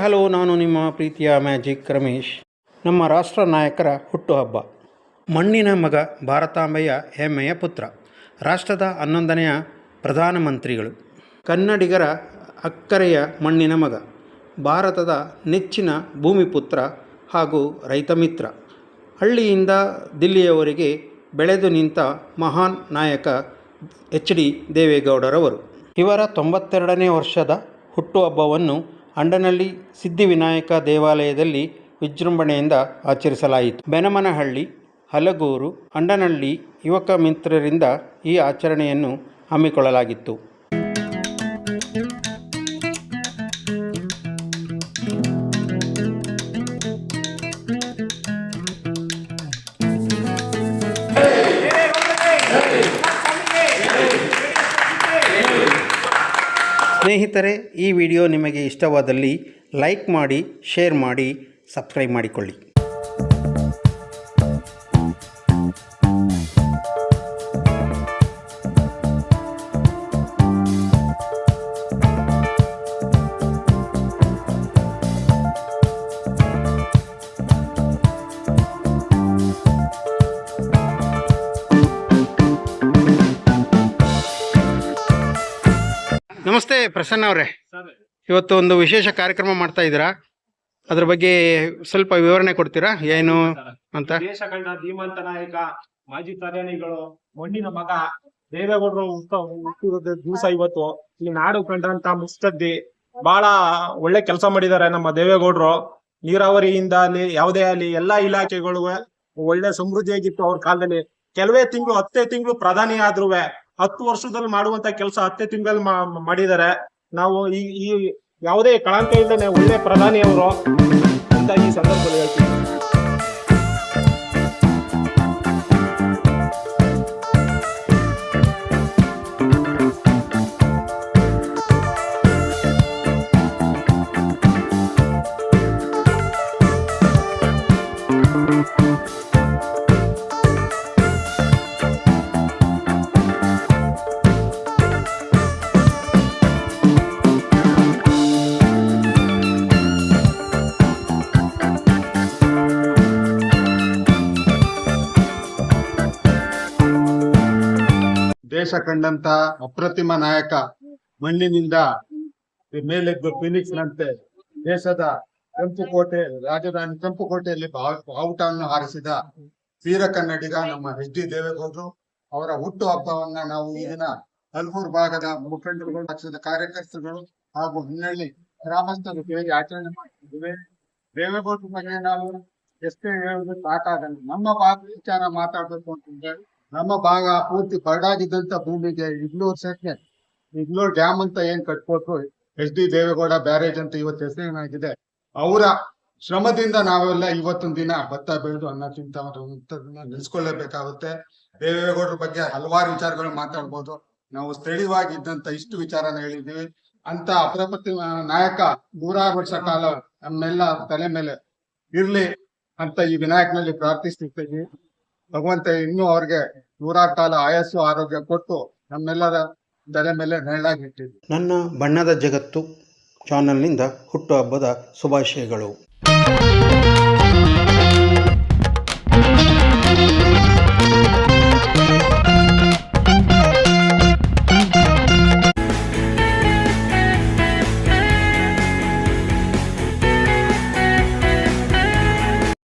Hello, ನಾನು ನಿಮ್ಮ ಪ್ರೀತಿಯ ಮ್ಯಾಜಿಕ್ ರಮೇಶ್. ನಮ್ಮ ರಾಷ್ಟ್ರ ನಾಯಕರ ಹುಟ್ಟುಹಬ್ಬ. ಮಣ್ಣಿನ ಮಗ ಭಾರತಾಂಬೆಯ ಹೆಮ್ಮೆಯ ಪುತ್ರ, ರಾಷ್ಟ್ರದ ಹನ್ನೊಂದನೆಯ ಪ್ರಧಾನಮಂತ್ರಿಗಳು. ಕನ್ನಡಿಗರ ಅಕ್ಕರೆಯ ಮಣ್ಣಿನ ಮಗ, ಭಾರತದ ನೆಚ್ಚಿನ ಭೂಮಿಪುತ್ರ ಹಾಗೂ ರೈತ ಮಿತ್ರ. ಹಳ್ಳಿಯಿಂದ ದಿಲ್ಲಿಯವರೆಗೆ ಬೆಳೆದು ನಿಂತ ಮಹಾನ್ ನಾಯಕ ಎಚ್ ಡಿ ದೇವೇಗೌಡರವರು. ಇವರ ತೊಂಬತ್ತೆರಡನೇ ವರ್ಷದ ಹುಟ್ಟುಹಬ್ಬವನ್ನು ಅಂಡನಹಳ್ಳಿ ಸಿದ್ಧಿವಿನಾಯಕ ದೇವಾಲಯದಲ್ಲಿ ವಿಜೃಂಭಣೆಯಿಂದ ಆಚರಿಸಲಾಯಿತು. ಬೆನಮನಹಳ್ಳಿ ಹಲಗೂರು ಅಂಡನಹಳ್ಳಿ ಯುವಕ ಮಿತ್ರರಿಂದ ಈ ಆಚರಣೆಯನ್ನು ಹಮ್ಮಿಕೊಳ್ಳಲಾಗಿತ್ತು. ಸ್ನೇಹಿತರೆ ಈ ವಿಡಿಯೋ ನಿಮಗೆ ಇಷ್ಟವಾದಲ್ಲಿ ಲೈಕ್ ಮಾಡಿ ಶೇರ್ ಮಾಡಿ ಸಬ್ಸ್ಕ್ರೈಬ್ ಮಾಡಿಕೊಳ್ಳಿ. ನಮಸ್ತೆ ಪ್ರಸನ್ನ ಅವರೇ. ಇವತ್ತು ಒಂದು ವಿಶೇಷ ಕಾರ್ಯಕ್ರಮ ಮಾಡ್ತಾ ಇದ್ದೀರಾ? ಅದ್ರ ಬಗ್ಗೆ ಸ್ವಲ್ಪ ವಿವರಣೆ ಕೊಡ್ತೀರಾ? ಏನು ಅಂತ? ದೇಶ ಕಂಡ ಧೀಮಂತ ನಾಯಕ ಮಾಜಿ ಪ್ರಧಾನಿಗಳು ಮಣ್ಣಿನ ಮಗ ದೇವೇಗೌಡರು ಹುಟ್ಟ ಹುಟ್ಟಿದ ದಿವಸ ಇವತ್ತು. ಈ ನಾಡು ಕಂಡಂತ ಮುಸ್ತದ್ದಿ ಬಹಳ ಒಳ್ಳೆ ಕೆಲಸ ಮಾಡಿದ್ದಾರೆ ನಮ್ಮ ದೇವೇಗೌಡರು. ನೀರಾವರಿಯಿಂದ ಅಲ್ಲಿ ಯಾವುದೇ ಅಲ್ಲಿ ಎಲ್ಲಾ ಇಲಾಖೆಗಳು ಒಳ್ಳೆ ಸಮೃದ್ಧಿಯಾಗಿತ್ತು ಅವ್ರ ಕಾಲದಲ್ಲಿ. ಕೆಲವೇ ತಿಂಗಳು ಹತ್ತೇ ತಿಂಗಳು ಪ್ರಧಾನಿ ಆದ್ರೂ ಹತ್ತು ವರ್ಷದಲ್ಲಿ ಮಾಡುವಂತ ಕೆಲಸ ಹತ್ತೇ ತಿಂಗಳಲ್ಲಿ ಮಾಡಿದ್ದಾರೆ. ನಾವು ಈ ಈ ಯಾವುದೇ ಕಳಂಕ ಇಲ್ಲದೆ ಒಳ್ಳೆ ಪ್ರಧಾನಿಯವರು ಅಂತ ಈ ಸಂದರ್ಭದಲ್ಲಿ ಹೇಳ್ತೀವಿ ದೇಶ ಕಂಡಂತ ಅಪ್ರತಿಮ ನಾಯಕ ಮಣ್ಣಿನಿಂದ ಮೇಲೆದ್ದು ಫಿನಿಕ್ಸ್ ನಂತೆ ದೇಶದ ಕೆಂಪುಕೋಟೆ, ರಾಜಧಾನಿ ಕೆಂಪುಕೋಟೆಯಲ್ಲಿ ಕೋಟೆಯಲ್ಲಿ ಬಾವುಟವನ್ನು ಹಾರಿಸಿದ ವೀರ ಕನ್ನಡಿಗ ನಮ್ಮ ಎಚ್ ಡಿ ದೇವೇಗೌಡರು. ಅವರ ಹುಟ್ಟು ಹಬ್ಬವನ್ನ ನಾವು ಈ ದಿನ ಹಲ್ಮೂರು ಭಾಗದ ಮುಖಂಡರುಗಳು, ಪಕ್ಷದ ಕಾರ್ಯಕರ್ತರುಗಳು ಹಾಗೂ ಹಿನ್ನಳ್ಳಿ ಗ್ರಾಮಸ್ಥರು ಹೇಗೆ ಆಚರಣೆ ಮಾಡಿದ್ದೇವೆ. ದೇವೇಗೌಡರ ಬಗ್ಗೆ ನಾವು ಎಷ್ಟೇ ಹೇಳುವುದು ಸಾಕಾಗಲ್ಲ. ನಮ್ಮ ಭಾಗ ವಿಚಾರ ಮಾತಾಡಬೇಕು ಅಂತಂದ್ರೆ ನಮ್ಮ ಭಾಗ ಪೂರ್ತಿ ಬರಡಾಗಿದ್ದಂತ ಭೂಮಿಗೆ ಇಗ್ಲೂರ್ ಸೆಟ್ಗೆ ಇಗ್ಲೂರ್ ಡ್ಯಾಮ್ ಅಂತ ಏನ್ ಕಟ್ಕೊಟ್ರು? ಎಚ್ ಡಿ ದೇವೇಗೌಡ ಬ್ಯಾರೇಜ್ ಅಂತ ಇವತ್ತು ಹೆಸರೇನಾಗಿದೆ ಅವರ ಶ್ರಮದಿಂದ ನಾವೆಲ್ಲ ಇವತ್ತೊಂದು ದಿನ ಭತ್ತ ಬೆಳೆದು ಅನ್ನ ತಿಂತವನ್ನ ನಿಲ್ಸ್ಕೊಳ್ಳೇಬೇಕಾಗುತ್ತೆ ದೇವೇಗೌಡರ ಬಗ್ಗೆ ಹಲವಾರು ವಿಚಾರಗಳು ಮಾತಾಡ್ಬೋದು. ನಾವು ಸ್ಥಳೀಯವಾಗಿ ಇದ್ದಂತ ಇಷ್ಟು ವಿಚಾರನ ಹೇಳಿದ್ದೀವಿ. ಅಂತ ಅಪ್ರಪತಿ ನಾಯಕ ನೂರಾರು ವರ್ಷ ಕಾಲ ನಮ್ಮೆಲ್ಲ ತಲೆ ಮೇಲೆ ಇರ್ಲಿ ಅಂತ ಈ ವಿನಾಯಕನಲ್ಲಿ ಪ್ರಾರ್ಥಿಸ್ತಿದ್ದೀವಿ ಭಗವಂತ ಇನ್ನೂ ಅವ್ರಿಗೆ ನೂರಾರು ಕಾಲ ಆಯಸ್ಸು, ಆರೋಗ್ಯ ಕೊಟ್ಟು ನಮ್ಮೆಲ್ಲರ ಬೆಲೆ ಮೇಲೆ ನೆರಳಾಗಿ ಇಟ್ಟಿದ್ವಿ ನನ್ನ ಬಣ್ಣದ ಜಗತ್ತು ಚಾನಲ್ನಿಂದ ಹುಟ್ಟುಹಬ್ಬದ ಶುಭಾಶಯಗಳು.